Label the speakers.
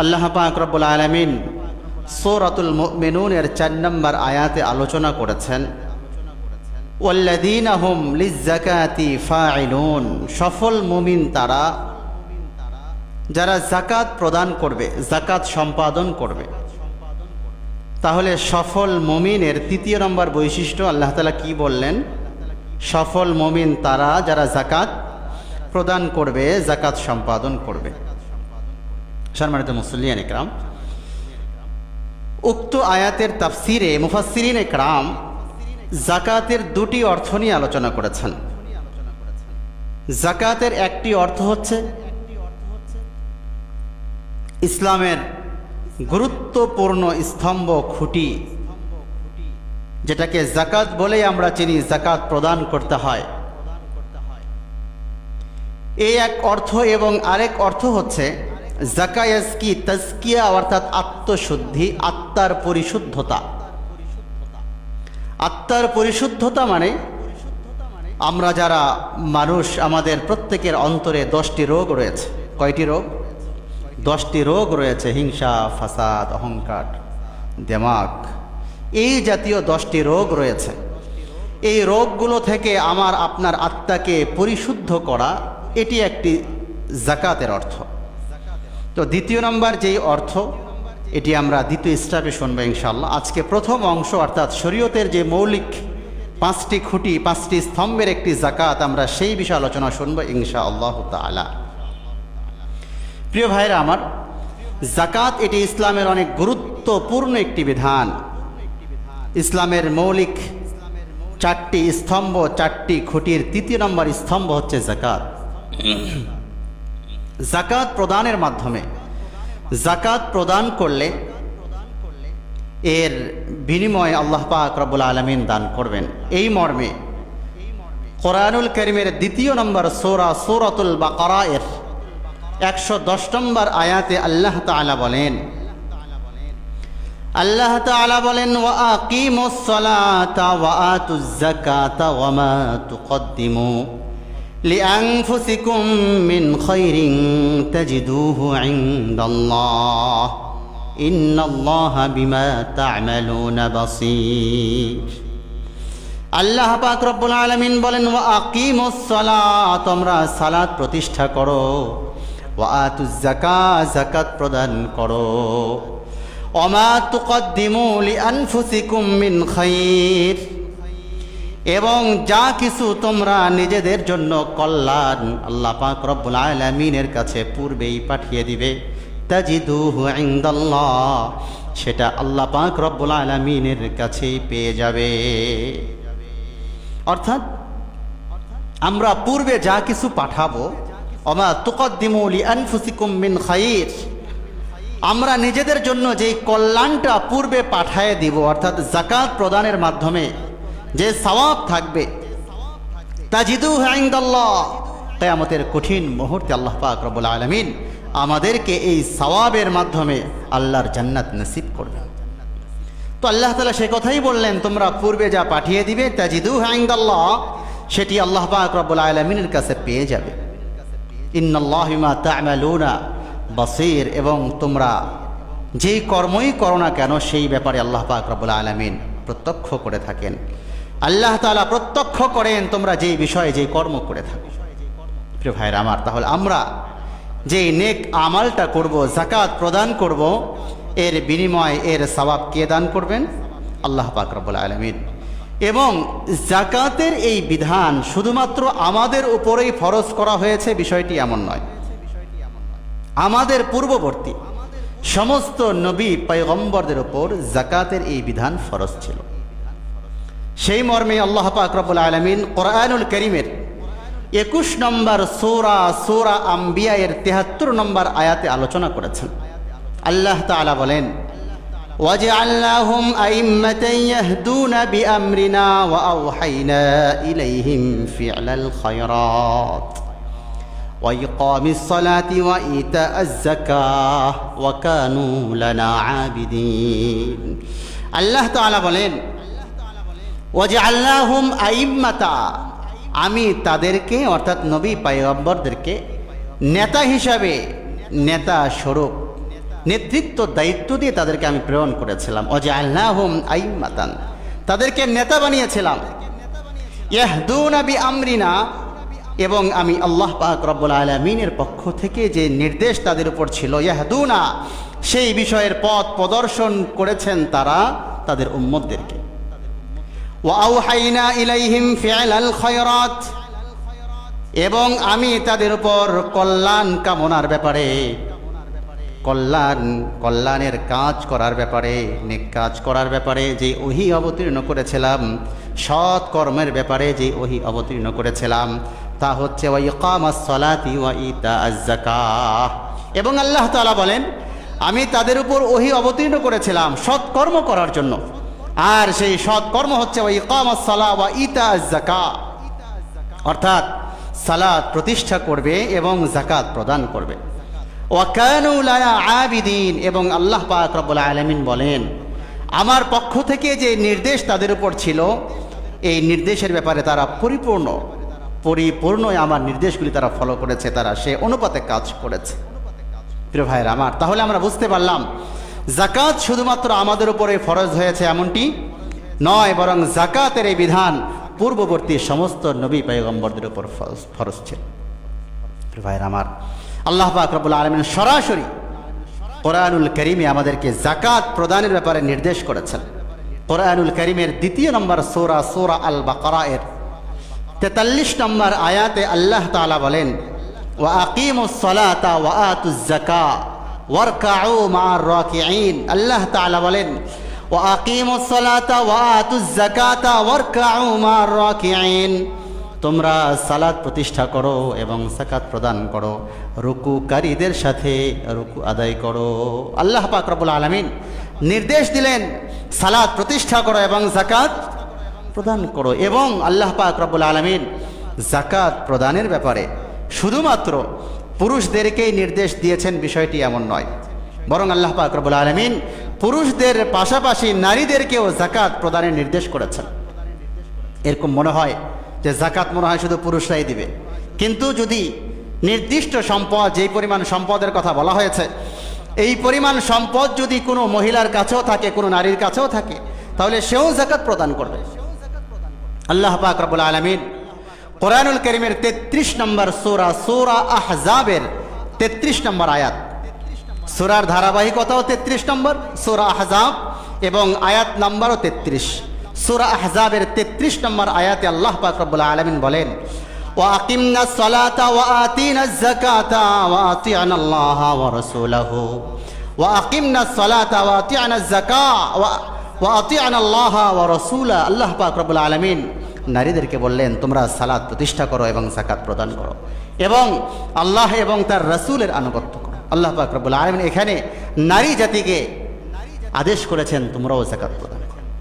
Speaker 1: আল্লাহ পাক রব্বুল আলমিন সৌরাতুল মেনুনের চার নম্বর আয়াতে আলোচনা করেছেন সফল মুমিন তারা, যারা জাকাত প্রদান করবে জাকাত সম্পাদন করবে। তাহলে সফল মমিনের তৃতীয় নম্বর বৈশিষ্ট্য আল্লাহ তালা কি বললেন? সফল মমিন তারা যারা জাকাত প্রদান করবে জাকাত সম্পাদন করবে। সম্মানিত মুসলিয়ান একরাম, উক্ত আয়াতের তাফসিরে মুফাসিরিন একরাম জাকাতের দুটি অর্থ নিয়ে আলোচনা করেছেন। জাকাতের একটি অর্থ হচ্ছে ইসলামের গুরুত্বপূর্ণ স্তম্ভ খুঁটি, যেটাকে জাকাত বলেই আমরা চিনি, জাকাত প্রদান করতে হয়। এই এক অর্থ এবং আরেক অর্থ হচ্ছে জাকায়াজকি তাজকিয়া অর্থাৎ আত্মশুদ্ধি, আত্মার পরিশুদ্ধতা। আত্মার পরিশুদ্ধতা মানে আমরা যারা মানুষ, আমাদের প্রত্যেকের অন্তরে দশটি রোগ রয়েছে। কয়টি রোগ? দশটি রোগ রয়েছে, হিংসা, ফাসাদ, অহংকার দেমাগ এই জাতীয় দশটি রোগ রয়েছে। এই রোগগুলো থেকে আমার আপনার আত্মাকে পরিশুদ্ধ করা, এটি একটি জাকাতের অর্থ। তো দ্বিতীয় নম্বর যেই অর্থ, এটি আমরা দ্বিতীয় স্টাপে শুনব ইনশাল্লাহ আজকে প্রথম অংশ অর্থাৎ শরীয়তের যে মৌলিক পাঁচটি খুঁটি, পাঁচটি স্তম্ভের একটি জাকাত আমরা সেই বিষয়ে আলোচনা শুনব ইনশা আল্লাহ তালা প্রিয় ভাইরা আমার জাকাত এটি ইসলামের অনেক গুরুত্বপূর্ণ একটি বিধান। ইসলামের মৌলিক চারটি স্তম্ভ, চারটি খুঁটির তৃতীয় নম্বর স্তম্ভ হচ্ছে জাকাত জাকাত প্রদানের মাধ্যমে। জাকাত প্রদান করলে এর বিনিময়ে আল্লাহ পাক রব্বুল আলমিন দান করবেন। এই মর্মে কোরআনুল করিমের দ্বিতীয় নম্বর সোরা, সৌরাতুল বাকরা এর একশো দশ নম্বর আয়াতে আল্লাহ তালা বলেন, আল্লাহ তাআলা বলেন, ওয়া আকিমুস সালাতা ওয়া আতুজ যাকাতা ওয়া মা তুকদ্দিমু। লিআনফুসিকুম মিন খাইরিন তাজিদুহু ইনদাল্লাহ। ইন্নাল্লাহা বিমা তা'মালুনা বাসীর। আল্লাহ পাক রব্বুল আলামিন বলেন, ওয়া আকিমুস সালাত তোমরা সালাত প্রতিষ্ঠা করো। ওয়া আতুজ যাকাত যাকাত প্রদান করো। অমা তুকদ্দিমু লিআনফুসিকুম মিন খাইর এবং যা কিছু তোমরা নিজেদের জন্য কল্যাণ আল্লাহ পাক রব্বুল আলামিনের কাছে পূর্বেই পাঠিয়ে দিবে। তাজিদুহু ইনদাল্লাহ, সেটা আল্লাহ পাক রব্বুল আলামিনের কাছেই পেয়ে যাবে। অর্থাৎ আমরা পূর্বে যা কিছু পাঠাবো অমা তুকদ্দিমু লিআনফুসিকুম মিন খাইর আমরা নিজেদের জন্য যেই কল্যাণটা পূর্বে পাঠায় দিব, অর্থাৎ জাকাত প্রদানের মাধ্যমে যে সওয়াব থাকবে তাজিদু হাইন্দাল্লাহ কেয়ামতের কঠিন মুহূর্তে আল্লাহ পাক রব্বুল আলমিন আমাদেরকে এই সওয়াবের মাধ্যমে আল্লাহর জান্নাত নসিব করবেন তো আল্লাহ তালা সে কথাই বললেন, তোমরা পূর্বে যা পাঠিয়ে দিবে তাজিদু হাইন্দাল্লাহ সেটি আল্লাহ পাক রব্বুল আলমিনের কাছে পেয়ে যাবে। ইন্নআল্লাহিমা তা'মালুনা বাসির, এবং তোমরা যেই কর্মই করো না কেন, সেই ব্যাপারে আল্লাহ পাক রব্বুল আলমিন প্রত্যক্ষ করে থাকেন। আল্লাহ তালা প্রত্যক্ষ করেন তোমরা যেই বিষয়ে যেই কর্ম করে থাকো। প্রিয় ভাইয়ের আমার, তাহলে আমরা যেই নেক আমালটা করব জাকাত প্রদান করব, এর বিনিময় এর সবাব কে দান করবেন? আল্লাহ পাক আলমিন। এবং জাকাতের এই বিধান শুধুমাত্র আমাদের উপরেই ফরজ করা হয়েছে, বিষয়টি এমন নয়। আমাদের পূর্ববর্তী সমস্ত নবী, পয়গম্বরদের ওপর জাকাতের এই বিধান ফরজ ছিল। সেই মর্মে আল্লাহ পাক রব্বুল আলমিন কোরআনুল করিমের একুশ নম্বর সোরা সোরা আম্বিয়া এর তেহাত্তর নম্বর আয়াতে আলোচনা করেছেন আল্লাহ তাআলা বলেন وجعلناهم أئمة يهدون بأمرنا وأوحينا إليهم فعل الخيرات وإقام الصلاة وإيتاء الزكاة وكانوا لنا عابدين الله تعالى বলেন ওয়াজআল্লাহুম আইম্মাতা। আমি তাদেরকে, অর্থাৎ নবী পায়গম্বরদেরকে, নেতা হিসাবে, নেতা স্বরূপ, নেতৃত্ব দায়িত্ব দিয়ে তাদেরকে আমি প্রেরণ করেছিলাম। অজে আল্লাহম আইমাতান তাদেরকে নেতা বানিয়েছিলাম। ইয়াহদুনা বি আমরিনা এবং আমি আল্লাহ পাক রব্বুল আলমিনের পক্ষ থেকে যে নির্দেশ তাদের উপর ছিল, ইয়াহদুনা, সেই বিষয়ের পথ প্রদর্শন করেছেন তারা, তাদের উম্মতদেরকে। ওয়াউহাইনা ইলাইহিম ফিআলাল খায়রাত এবং আমি তাদের উপর কল্যাণ কামনার ব্যাপারে, কল্যাণ, কল্যাণের কাজ করার ব্যাপারে, নেক কাজ করার ব্যাপারে যে ওহি অবতীর্ণ করেছিলাম, সৎ কর্মের ব্যাপারে যে ওহি অবতীর্ণ করেছিলাম, তা হচ্ছে ওয়া ইকামাস সালাতি ওয়া ইতা আজ-যাকাহ এবং আল্লাহ তাআলা বলেন, আমি তাদের উপর ওহি অবতীর্ণ করেছিলাম সৎকর্ম করার জন্য। আর সেই সৎকর্ম হচ্ছে ওই সালা ওয়া ইতা আজ-যাকাহ অর্থাৎ সালাদ প্রতিষ্ঠা করবে এবং জাকাত প্রদান করবে। আবিদিন, এবং আল্লাহ পাক আলামিন বলেন, আমার পক্ষ থেকে যে নির্দেশ তাদের উপর ছিল, এই নির্দেশের ব্যাপারে তারা পরিপূর্ণ পরিপূর্ণ আমার নির্দেশগুলি তারা ফলো করেছে, তারা সে অনুপাতে কাজ করেছে। প্রিয় ভাইয়ের আমার, তাহলে আমরা বুঝতে পারলাম জাকাত শুধুমাত্র আমাদের উপরে ফরজ হয়েছে এমনটি নয়, বরং জাকাতের এই বিধান পূর্ববর্তী সমস্ত নবী পায়গম্বরদের উপর ফরজ ছিল। ভাইয়ের আমার, আল্লাহ পাক রব্বুল আলমিন সরাসরি কোরআনুল করিমে আমাদেরকে জাকাত প্রদানের ব্যাপারে নির্দেশ করেছেন। কোরআনুল করিমের দ্বিতীয় নম্বর সোরা সোরা আল বাকরা এর তেতাল্লিশ নম্বর আয়াতে আল্লাহ তাআলা বলেন, ওয়া আকিমুসসালাতা ওয়া আতুজ যাকা ওয়ারকাউ মা'আর রাকিঈন। আল্লাহ তাআলা বলেন, ওয়া আকিমুসসালাতা ওয়া আতুজ যাকাতা ওয়ারকাউ মা'আর রাকিঈন। তোমরা সালাদ প্রতিষ্ঠা করো এবং সাকাত প্রদান করো। রুকুকারীদের সাথে রুকু আদায় করো। আল্লাহ পাক রব্বুল আলামিন নির্দেশ দিলেন সালাদ প্রতিষ্ঠা করো এবং জাকাত প্রদান করো এবং আল্লাহ পাক রব্বুল আলমিন জাকাত প্রদানের ব্যাপারে শুধুমাত্র পুরুষদেরকেই নির্দেশ দিয়েছেন বিষয়টি এমন নয়। বরং আল্লাহ পাক রব্বুল আলমিন পুরুষদের পাশাপাশি নারীদেরকেও জাকাত প্রদানের নির্দেশ করেছেন। এরকম মনে হয় যে জাকাত মনে হয় শুধু পুরুষরাই দিবে। কিন্তু যদি নির্দিষ্ট সম্পদ, যেই পরিমাণ সম্পদের কথা বলা হয়েছে, এই পরিমাণ সম্পদ যদি কোনো মহিলার কাছেও থাকে, কোনো নারীর কাছেও থাকে, তাহলে সেও জাকাত প্রদান করবে। আল্লাহ পাক রব্বুল আলমিন কোরআনুল করিমের তেত্রিশ নম্বর সোরা সোরা আহজাবের তেত্রিশ নম্বর আয়াত সোরার ধারাবাহিকতাও তেত্রিশ নম্বর সোরা আহজাব এবং আয়াত নম্বরও তেত্রিশ সুরা আহজাবের তেত্রিশ নম্বর আয়াতে আল্লাহ পাক রব্বুল আলমিন বলেন وأقمنا الصلاة وآتينا الزكاة وأطيعنا الله ورسوله وأقمنا الصلاة وأطيعنا الزكاة وأطيعنا الله ورسوله আল্লাহ পাক রব্বুল আলামিন নারীদেরকে বললেন, তোমরা সালাদ প্রতিষ্ঠা করো এবং জাকাত প্রদান করো এবং আল্লাহ এবং তার রসুলের আনুগত্য করো। আল্লাহ পাক রব্বুল আলামিন এখানে নারী জাতিকে আদেশ করেছেন, তোমরাও জাকাত প্রদান